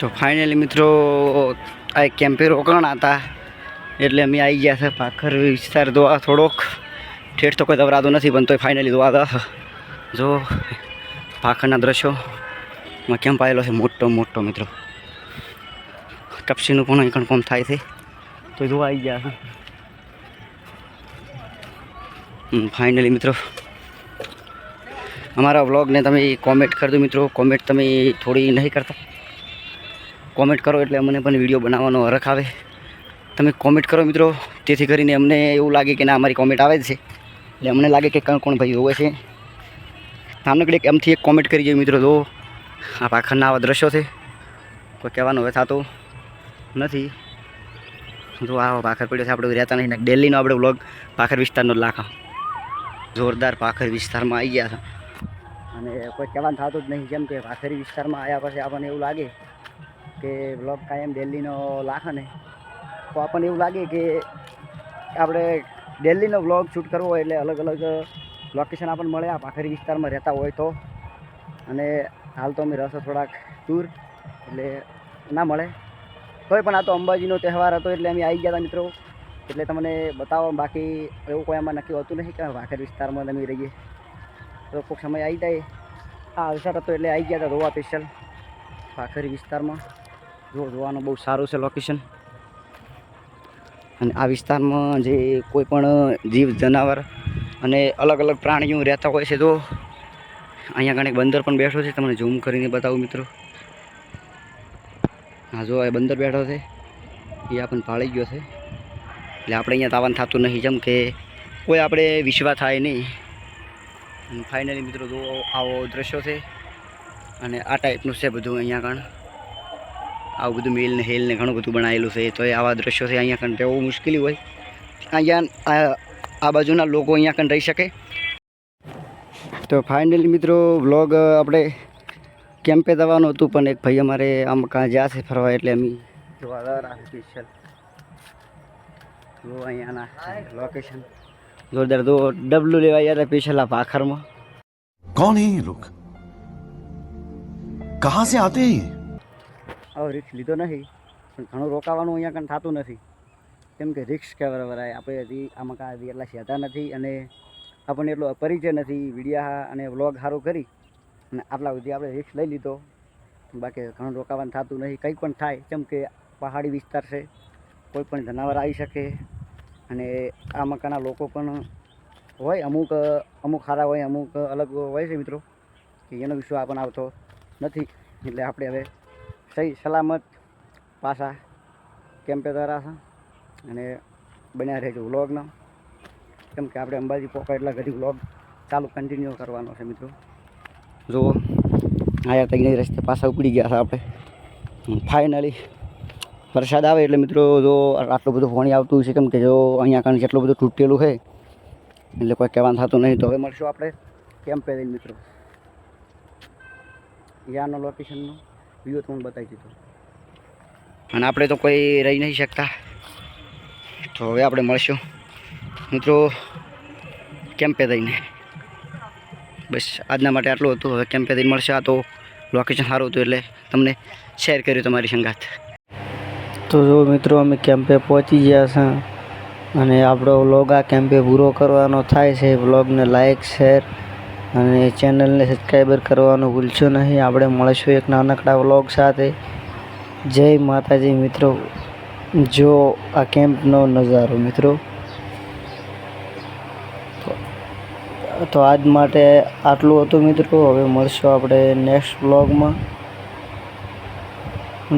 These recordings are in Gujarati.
તો ફાઇનલી મિત્રો, આ કેમ્પે રોકાણા હતા. એટલે અમે આવી ગયા છે પાખર વિસ્તાર દોવા થોડોક. ઠેઠ તો કોઈ દવરાતો નથી, પણ તોય ફાઇનલી દોવા હતા. જો, પાખરના દ્રશ્યો. માં કેમ્પ આવેલો છે, મોટો મોટો મિત્રો. કપસીનું પણ કોમ થાય છે. તો જોવા આવી ગયા છે. ફાઇનલી મિત્રો. અમારા વ્લોગને તમે કોમેન્ટ કરજો મિત્રો. કોમેન્ટ તમે થોડી નહીં કરતા. કોમેન્ટ કરો એટલે અમને પણ વીડિયો બનાવવાનો હરખ આવે. તમે કોમેન્ટ કરો મિત્રો. તેથી કરીને અમને એવું લાગે કે ના, અમારી કોમેન્ટ આવે છે. એટલે અમને લાગે કે કોણ કોણ ભાઈ હોય છે. નાનકડી એક એમથી એક કોમેન્ટ કરી જોઈએ મિત્રો, જો. આ પાખરના આવા દ્રશ્યો છે. કોઈ કહેવાનું હવે થતું નથી. જો આ પાખર પડ્યો છે, આપણે રહેતા નહીં. ડેલીનો આપણે વ્લોગ પાખર વિસ્તારનો લાખા. જોરદાર પાખર વિસ્તારમાં આવી ગયા છે. અને કોઈ કહેવાનું થતું જ નહીં, જેમ કે પાખરી વિસ્તારમાં આવ્યા પછી આપણને એવું લાગે કે બ્લોગ કાયમ દિલ્હીનો લાખો ને. તો આપણને એવું લાગે કે આપણે દિલ્હીનો બ્લોગ શૂટ કરવો હોય એટલે અલગ અલગ લોકેશન આપણને મળે આ પાખરી વિસ્તારમાં રહેતા હોય તો. અને હાલ તો અમે રહેશો થોડાક દૂર, એટલે ના મળે. તોય પણ આ તો અંબાજીનો તહેવાર હતો એટલે અમે આવી ગયા હતા મિત્રો. એટલે તમને બતાવો, બાકી એવું કોઈ આમાં નક્કી હોતું નહીં કે ભાખર વિસ્તારમાં અમે રહીએ. તો કોઈક સમય આવી જાય. આ અવસર હતો એટલે આવી ગયા હતા રોવા સ્પેશિયલ ભાખરી વિસ્તારમાં. જો જોવાનું બહુ સારું છે લોકેશન અને આ વિસ્તારમાં જે કોઈ પણ જીવ, જનાવર અને અલગ અલગ પ્રાણીઓ રહેતા હોય છે તો અહીંયા આગળ એક બંદર પણ બેઠો છે. તમને ઝૂમ કરીને બતાવું મિત્રો. હા જો એ બંદર બેઠો છે. એ આપણને પાળી ગયો છે. એટલે આપણે અહીંયા તાવાનું થતું નહીં, જેમ કે કોઈ આપણે વિશ્વાસ થાય નહીં. ફાઇનલી મિત્રો, જો આવો દ્રશ્યો છે. અને આ ટાઈપનું છે બધું અહીંયા કણ આવું બધું મિલ ને હેલ ને ઘણું બધું બનાવેલું છે. તો એ આવા દ્રશ્યો છે અહીંયા કંઈ રહેવું મુશ્કેલી હોય. અહીંયા આ બાજુના લોકો અહીંયા કંઈ રહી શકે. તો ફાઇનલી મિત્રો વ્લોગ આપણે કેમ્પે જવાનું હતું, પણ એક ભાઈ અમારે આમ કાં જ્યાં છે ફરવા એટલે અમે જોવા સ્પેશિયલ જો અહીંયાના લોકેશન જોરદાર. જો ડબલું લેવા યાર સ્પેશિયલ આ ભાખરમાં. કોણ હે લોક કહા સે આતે હે આવો રિક્સ લીધો નથી. પણ ઘણું રોકાવાનું અહીંયા કંઈ થતું નથી. કેમ કે રિક્સ કહેવાય વરાય આપણે હજી આમાં કાંઈ હજી એટલા સહેતા નથી અને આપણને એટલો પરિચય નથી. વિડીયા અને વ્લોગ સારું કરી અને આટલા સુધી આપણે રિક્સ લઈ લીધો. બાકી ઘણું રોકાવાનું થતું નથી. કંઈ પણ થાય, કેમ કે પહાડી વિસ્તાર છે, કોઈ પણ જનાવર આવી શકે. અને આ મકાના લોકો પણ હોય, અમુક અમુક સારા હોય, અમુક અલગ હોય છે મિત્રો. કે એનો વિશ્વાસ આપણને આવતો નથી. એટલે આપણે હવે સહી સલામત પાછા કેમ્પે છે. અને બન્યા રહેજો વ્લોગનો. કેમ કે આપણે અંબાજી પોકા એટલા ઘડી વ્લોગ ચાલુ કન્ટિન્યુ કરવાનો છે મિત્રો. જુઓ, આયા તઈને રસ્તે પાછા ઉપડી ગયા છે આપણે. ફાઇનલી વરસાદ આવે એટલે મિત્રો જો આટલું બધું પાણી આવતું છે, કેમ કે જો અહીંયા કારણ જેટલું બધું તૂટેલું છે, એટલે કોઈ કહેવાનું થતું નહીં. તો હવે મળશું આપણે કેમ્પે મિત્રો. યાનો લોકેશનનો વ્યૂ તમને બતાવી દીધો. અને આપણે તો કોઈ રહી નહીં શકતા. તો હવે આપણે મળશું. મિત્રો કેમ્પે થઈને? બસ આજના માટે આટલું હતું. હવે કેમ્પે થઈને મળશે? આ તો લોકેશન સારું હતું એટલે તમને શેર કર્યું તમારી સંગાત. તો જો મિત્રો અમે કેમ્પે પહોંચી ગયા છે. અને આપણો વ્લોગ આ કેમ્પે પૂરો કરવાનો થાય છે વ્લોગને લાઇક શેર અને ચેનલને સબસ્ક્રાઈબર કરવાનું ભૂલશો નહીં. આપણે મળીશું એક નાનકડા વ્લોગ સાથે. જય માતાજી મિત્રો. જો આ કેમ્પનો નજારો મિત્રો. તો- આજ માટે આટલું હતું મિત્રો. હવે મળશું આપણે નેક્સ્ટ વ્લોગમાં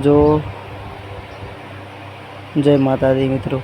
જો જય માતાજી મિત્રો.